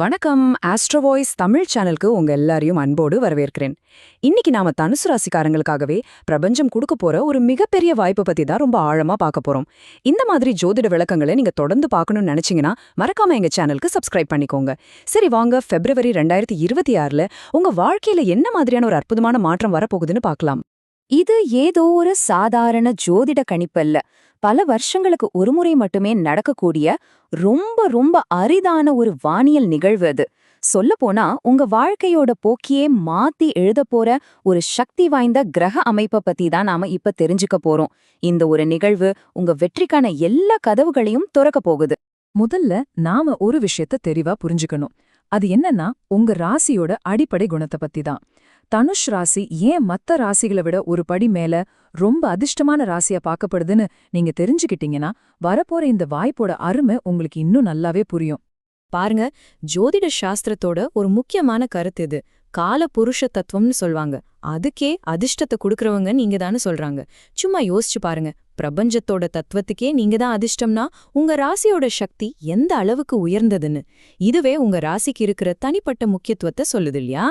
வணக்கம். ஆஸ்ட்ரோவாய்ஸ் தமிழ் சேனலுக்கு உங்க எல்லாரையும் அன்போடு வரவேற்கிறேன். இன்னைக்கு நாம தனுசு ராசிக்காரங்களுக்காகவே பிரபஞ்சம் கொடுக்க போற ஒரு மிகப்பெரிய வாய்ப்பு பத்தி தான் ரொம்ப ஆழமா பார்க்க போறோம். இந்த மாதிரி ஜோதிட விளக்கங்களை நீங்க தொடர்ந்து பார்க்கணும்னு நினைச்சீங்கன்னா மறக்காம எங்க சேனலுக்கு சப்ஸ்கிரைப் பண்ணிக்கோங்க. சரி வாங்க. பிப்ரவரி ரெண்டாயிரத்தி இருபத்தி ஆறுல உங்க வாழ்க்கையில என்ன மாதிரியான ஒரு அற்புதமான மாற்றம் வரப்போகுதுன்னு பார்க்கலாம். இது ஏதோ ஒரு சாதாரண ஜோதிட கணிப்பல்ல பல வருஷங்களுக்கு ஒருமுறை மட்டுமே நடக்கக்கூடிய ரொம்ப ரொம்ப அரிதான ஒரு வானியல் நிகழ்வு அது. சொல்லப்போனா உங்க வாழ்க்கையோட போக்கியே மாத்தி எழுதப் போற ஒரு சக்தி வாய்ந்த கிரக அமைப்பை பத்தி தான் நாம இப்ப தெரிஞ்சுக்க போறோம். இந்த ஒரு நிகழ்வு உங்க வெற்றிக்கான எல்லா கதவுகளையும் துறக்க போகுது. முதல்ல நாம ஒரு விஷயத்த தெளிவா புரிஞ்சுக்கணும். அது என்னன்னா உங்க ராசியோட அடிப்படை குணத்தை பத்தி தான். தனுஷ் ராசி ஏன் மத்த ராசிகளை விட ஒரு படி மேல ரொம்ப அதிர்ஷ்டமான ராசியா பார்க்கப்படுதுன்னு நீங்க தெரிஞ்சுக்கிட்டீங்கன்னா வரப்போற இந்த வாய்ப்போட அருமை உங்களுக்கு இன்னும் நல்லாவே புரியும். பாருங்க ஜோதிட சாஸ்திரத்தோட ஒரு முக்கியமான கருத்து இது. கால புருஷ தத்துவம்னு சொல்வாங்க. அதுக்கே அதிர்ஷ்டத்தை கொடுக்கறவங்க நீங்க தானே சொல்றாங்க. சும்மா யோசிச்சு பாருங்க பிரபஞ்சத்தோட தத்துவத்துக்கே நீங்க தான் அதிர்ஷ்டம்னா உங்க ராசியோட சக்தி எந்த அளவுக்கு உயர்ந்ததுன்னு. இதுவே உங்க ராசிக்கு இருக்கிற தனிப்பட்ட முக்கியத்துவத்தை சொல்லுது இல்லையா?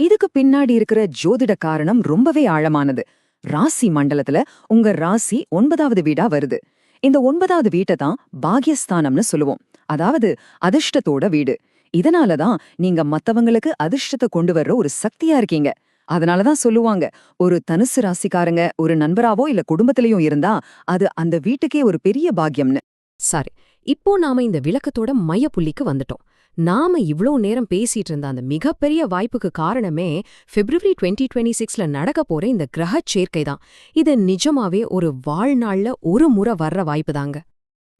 இதுக்கு பின்னாடி இருக்கிற ஜோதிட காரணம் ரொம்பவே ஆழமானது. ராசி மண்டலத்துல உங்க ராசி ஒன்பதாவது வீடா வருது. இந்த ஒன்பதாவது வீட்டை தான் பாகியஸ்தானம்னு சொல்லுவோம். அதாவது அதிர்ஷ்டத்தோட வீடு. இதனாலதான் நீங்க மத்தவங்களுக்கு அதிர்ஷ்டத்தை கொண்டு வர்ற ஒரு சக்தியா இருக்கீங்க. அதனாலதான் சொல்லுவாங்க ஒரு தனுசு ராசிக்காரங்க ஒரு நண்பராவோ இல்ல குடும்பத்திலயும் இருந்தா அது அந்த வீட்டுக்கே ஒரு பெரிய பாக்கியம்னு. சரி இப்போ நாம இந்த விளக்கத்தோட மையப்புள்ளிக்கு வந்துட்டோம். நாம இவ்ளோ நேரம் பேசிட்டு இருந்த அந்த மிகப்பெரிய வாய்ப்புக்கு காரணமே பிப்ரவரி டுவெண்ட்டி டுவெண்ட்டி சிக்ஸ்ல நடக்க போற இந்த கிரகச் சேர்க்கை தான். இது நிஜமாவே ஒரு வாழ்நாள்ல ஒரு முறை வர்ற வாய்ப்பு தாங்க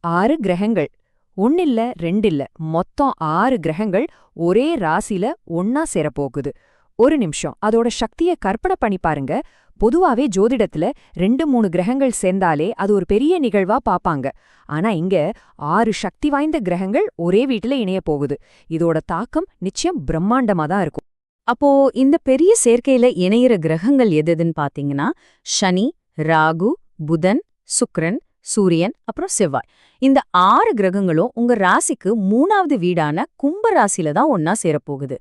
ஆறு கிரகங்கள். ஒன்னில்ல ரெண்டில்ல. மொத்தம் ஆறு கிரகங்கள் ஒரே ராசில ஒன்னா சேரப்போகுது. ஒரு நிமிஷம். அதோட சக்திய கற்பனை பண்ணி பாருங்க. பொதுவாவே ஜோதிடத்துல ரெண்டு மூணு கிரகங்கள் சேர்ந்தாலே அது ஒரு பெரிய நிகழ்வா பாப்பாங்க. ஆனா இங்க ஆறு சக்தி வாய்ந்த கிரகங்கள் ஒரே வீட்டுல இணைய போகுது. இதோட தாக்கம் நிச்சயம் பிரம்மாண்டமா தான் இருக்கும். அப்போ இந்த பெரிய சேர்க்கையில இணையிற கிரகங்கள் எதுன்னு பாத்தீங்கன்னா சனி ராகு புதன் சுக்ரன் சூரியன் அப்புறம் செவ்வாய். இந்த ஆறு கிரகங்களும் உங்க ராசிக்கு மூணாவது வீடான கும்ப ராசியில தான் ஒன்னா சேரப்போகுது.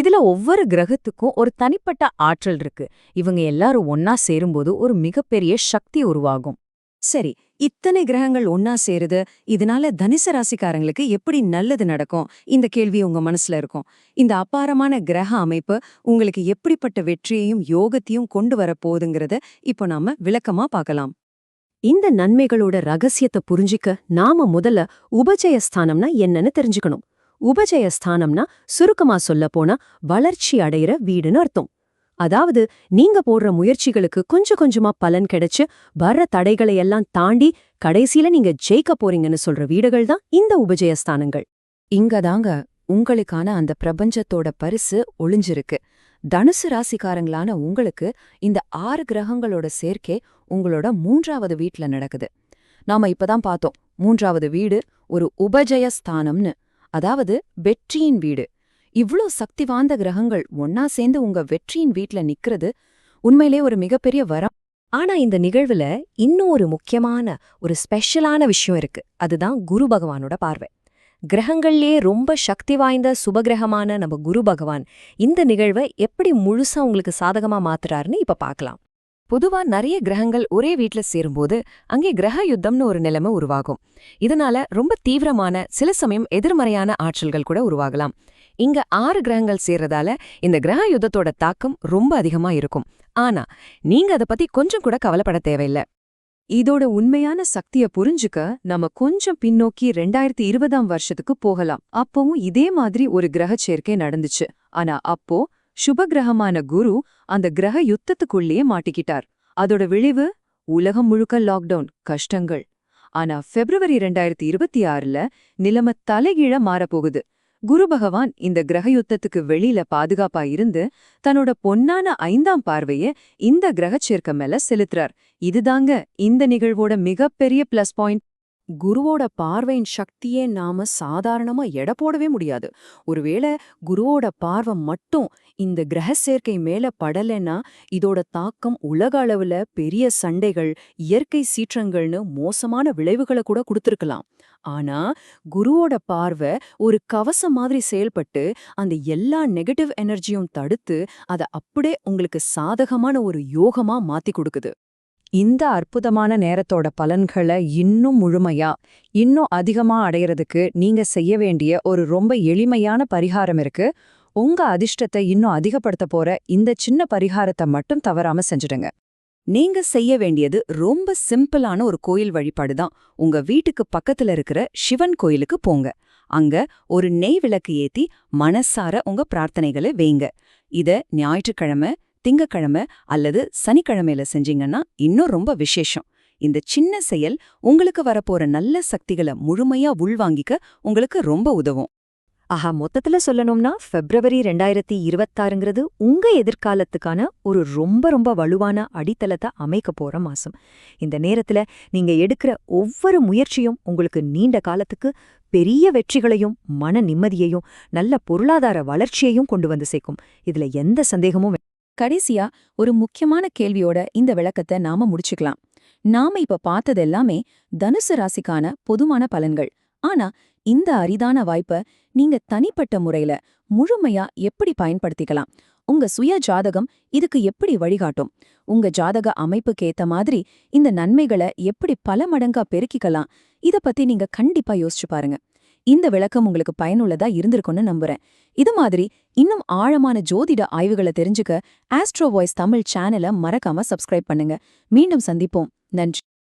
இதுல ஒவ்வொரு கிரகத்துக்கும் ஒரு தனிப்பட்ட ஆற்றல் இருக்கு. இவங்க எல்லாரும் ஒன்னா சேரும்போது ஒரு மிகப்பெரிய சக்தி உருவாகும். சரி இத்தனை கிரகங்கள் ஒன்னா சேருது இதனால தனுசு ராசிக்காரங்களுக்கு எப்படி நல்லது நடக்கும்? இந்த கேள்வி உங்க மனசுல இருக்கும். இந்த அபாரமான கிரக அமைப்பு உங்களுக்கு எப்படிப்பட்ட வெற்றியையும் யோகத்தையும் கொண்டு வர போகுதுங்கிறத இப்போ நாம விளக்கமா பார்க்கலாம். இந்த நன்மைகளோட ரகசியத்தை புரிஞ்சிக்க நாம முதல்ல உபஜயஸ்தானம்னா என்னன்னு தெரிஞ்சுக்கணும். உபஜயஸ்தானம்னா சுருக்கமா சொல்ல போனா வளர்ச்சி அடையிற வீடுன்னு அர்த்தம். அதாவது நீங்க போடுற முயற்சிகளுக்கு கொஞ்சம் கொஞ்சமா பலன் கிடைச்சு வர்ற தடைகளை எல்லாம் தாண்டி கடைசியில நீங்க ஜெயிக்க போறீங்கன்னு சொல்ற வீடுகள் தான் இந்த உபஜயஸ்தானங்கள். இங்கதாங்க உங்களுக்கான அந்த பிரபஞ்சத்தோட பரிசு ஒளிஞ்சிருக்கு. தனுசு ராசிக்காரங்களான உங்களுக்கு இந்த ஆறு கிரகங்களோட சேர்க்கை உங்களோட மூன்றாவது வீட்ல நடக்குது. நாம இப்பதான் பார்த்தோம். மூன்றாவது வீடு ஒரு உபஜய ஸ்தானம்னு. அதாவது வெற்றியின் வீடு. இவ்ளோ சக்தி வாய்ந்த கிரகங்கள் ஒன்னா சேர்ந்து உங்க வெற்றியின் வீட்ல நிக்கிறது உண்மையிலே ஒரு மிகப்பெரிய வரம். ஆனா இந்த நிகழ்வுல இன்னும் ஒரு முக்கியமான ஒரு ஸ்பெஷலான விஷயம் இருக்கு. அதுதான் குரு பகவானோட பார்வை. கிரகங்கள்லேயே ரொம்ப சக்தி வாய்ந்த சுபகிரகமான நம்ம குரு பகவான் இந்த நிகழ்வை எப்படி முழுசா உங்களுக்கு சாதகமா மாத்துறாருன்னு இப்ப பார்க்கலாம் பொதுவா நிறைய கிரகங்கள் ஒரே வீட்ல சேரும்போது அங்கே கிரக யுத்தம்னு ஒரு நிலைமை உருவாகும். இதனால ரொம்ப தீவிரமான சில சமயம் எதிர்மறையான ஆற்றல்கள் கூட உருவாகலாம். இங்க ஆறு கிரகங்கள் சேர்றதால இந்த கிரக யுத்தத்தோட தாக்கம் ரொம்ப அதிகமா இருக்கும். ஆனா நீங்க அத பத்தி கொஞ்சம் கூட கவலைப்பட தேவையில்ல. இதோட உண்மையான சக்திய புரிஞ்சுக்க நம்ம கொஞ்சம் பின்னோக்கி ரெண்டாயிரத்தி இருபதாம் வருஷத்துக்கு போகலாம். அப்பவும் இதே மாதிரி ஒரு கிரக சேர்க்கை நடந்துச்சு. ஆனா அப்போ சுப கிரகமான குரு அந்த கிரக யுத்தத்துக்குள்ளேயே மாட்டிக்கிட்டார். அதோட விளைவு உலகம் முழுக்க லாக்டவுன் கஷ்டங்கள். ஆனா பிப்ரவரி ரெண்டாயிரத்தி இருபத்தி ஆறுல நிலைமை தலைகீழ மாறப்போகுது. குரு பகவான் இந்த கிரக யுத்தத்துக்கு வெளியில பாதுகாப்பா இருந்து தன்னோட பொன்னான ஐந்தாம் பார்வைய இந்த கிரகச் சேர்க்கை மேல செலுத்துறார். இதுதாங்க இந்த நிகழ்வோட மிகப்பெரிய பிளஸ் பாயிண்ட் குருவோட பார்வையின் சக்தியே நாம சாதாரணமா எடை போடவே முடியாது. ஒருவேளை குருவோட பார்வை மட்டும் இந்த கிரக சேர்க்கை மேல படலைன்னா இதோட தாக்கம் உலக அளவுல பெரிய சண்டைகள் இயற்கை சீற்றங்கள்னு மோசமான விளைவுகளை கூட கொடுத்துருக்கலாம். ஆனா குருவோட பார்வை ஒரு கவசம் மாதிரி செயல்பட்டு அந்த எல்லா நெகட்டிவ் எனர்ஜியும் தடுத்து அதை அப்படியே உங்களுக்கு சாதகமான ஒரு யோகமா மாத்தி கொடுக்குது. இந்த அற்புதமான நேரத்தோட பலன்களை இன்னும் முழுமையா இன்னும் அதிகமா அடையறதுக்கு நீங்க செய்ய வேண்டிய ஒரு ரொம்ப எளிமையான பரிகாரம் இருக்கு. உங்க அதிர்ஷ்டத்தை இன்னும் அதிகப்படுத்த போற இந்த சின்ன பரிகாரத்தை மட்டும் தவறாம செஞ்சுடுங்க. நீங்க செய்ய வேண்டியது ரொம்ப சிம்பிளான ஒரு கோயில் வழிபாடு தான். உங்க வீட்டுக்கு பக்கத்துல இருக்கிற சிவன் கோயிலுக்கு போங்க. அங்க ஒரு நெய் விளக்கு ஏத்தி மனசார உங்க பிரார்த்தனைகளை வைங்க. இத ஞாயிற்றுக்கிழமை திங்கக்கிழமை அல்லது சனிக்கிழமையில செஞ்சீங்கன்னா இன்னும் ரொம்ப விசேஷம். இந்த சின்ன செயல் உங்களுக்கு வரப்போற நல்ல சக்திகளை முழுமையா உள்வாங்கிக்க உங்களுக்கு ரொம்ப உதவும். ஆஹா மொத்தத்துல சொல்லணும்னா பிப்ரவரி ரெண்டாயிரத்தி இருபத்தாறுங்கிறது உங்க எதிர்காலத்துக்கான ஒரு ரொம்ப ரொம்ப வலுவான அடித்தளத்தை அமைக்க போற மாசம். இந்த நேரத்துல நீங்க எடுக்கிற ஒவ்வொரு முயற்சியும் உங்களுக்கு நீண்ட காலத்துக்கு பெரிய வெற்றிகளையும் மன நிம்மதியையும் நல்ல பொருளாதார வளர்ச்சியையும் கொண்டு வந்து சேர்க்கும். இதுல எந்த சந்தேகமும் கடைசியா ஒரு முக்கியமான கேள்வியோட இந்த விளக்கத்தை நாம முடிச்சுக்கலாம். நாம இப்ப பார்த்தது எல்லாமே தனுசு ராசிக்கான பொதுமான பலன்கள். ஆனா இந்த அரிதான வாய்ப்ப நீங்க தனிப்பட்ட முறையில முழுமையா எப்படி பயன்படுத்திக்கலாம்? உங்க சுய ஜாதகம் இதுக்கு எப்படி வழிகாட்டும்? உங்க ஜாதக அமைப்புக்கேத்த மாதிரி இந்த நன்மைகளை எப்படி பல மடங்கா பெருக்கிக்கலாம்? இத பத்தி நீங்க கண்டிப்பா யோசிச்சு பாருங்க. இந்த விளக்கம் உங்களுக்கு பயனுள்ளதா இருந்திருக்கும்னு நம்புறேன். இது மாதிரி இன்னும் ஆழமான ஜோதிட ஆய்வுகளை தெரிஞ்சுக்க ஆஸ்ட்ரோ வாய்ஸ் தமிழ் சேனலை மறக்காம சப்ஸ்கிரைப் பண்ணுங்க. மீண்டும் சந்திப்போம். நன்றி.